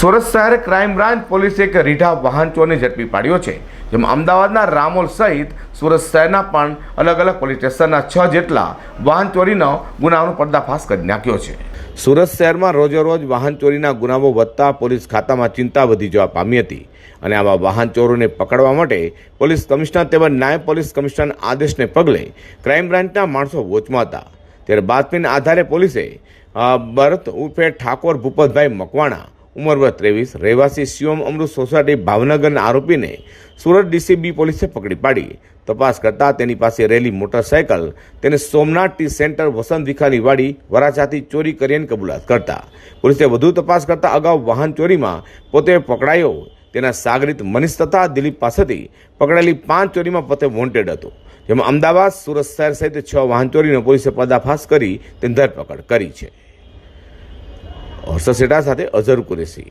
સુરત શહેર crime branch પોલીસે એક રીઢા વાહન ચોરને ઝડપી પાડ્યો છે, જેમાં અમદાવાદના રામોલ સહિત સુરત શહેરના પણ અલગ અલગ પોલીસ સ્ટેશનના છ જેટલા વાહન ચોરીનો ગુનાઓનો પર્દાફાશ કરી નાખ્યો છે. સુરત શહેરમાં રોજેરોજ વાહન ચોરીના ગુનાઓ વધતા પોલીસ ખાતામાં ચિંતા વધી જવા પામી હતી અને આવા વાહન ચોરોને પકડવા માટે પોલીસ કમિશનર તેમજ નાયબ પોલીસ કમિશનર આદેશને પગલે ક્રાઇમ બ્રાન્ચના માણસો વોચમાં હતા. ત્યારે બાતમીના આધારે પોલીસે ભરત ઉર્ફે ઠાકોર ભૂપતભાઈ મકવાણા ઉંમર વર્ષ ત્રેવીસ રહેવાસી શિવમ અમૃત સોસાયટી ભાવનગરના આરોપીને સુરત ડીસીબી પોલીસે પકડી પાડી. તપાસ કરતા તેની પાસે રહેલી મોટરસાયકલ તેને સોમનાથ ટી સેન્ટર વસંત વિખાની વાડી વરાછાથી ચોરી કરીને કબૂલાત કરતા. પોલીસે વધુ તપાસ કરતાં અગાઉ વાહન ચોરીમાં પોતે પકડાયો. તેના સાગરિત મનીષ તથા દિલીપ પાસેથી પકડાયેલી પાંચ ચોરીમાં પોતે વોન્ટેડ હતો. જેમાં અમદાવાદ, સુરત શહેર સહિત છ વાહન ચોરીનો પોલીસે પર્દાફાશ કરી તેની ધરપકડ કરી છે. હર્ષદ સેટા સાથે અઝર કુરેશી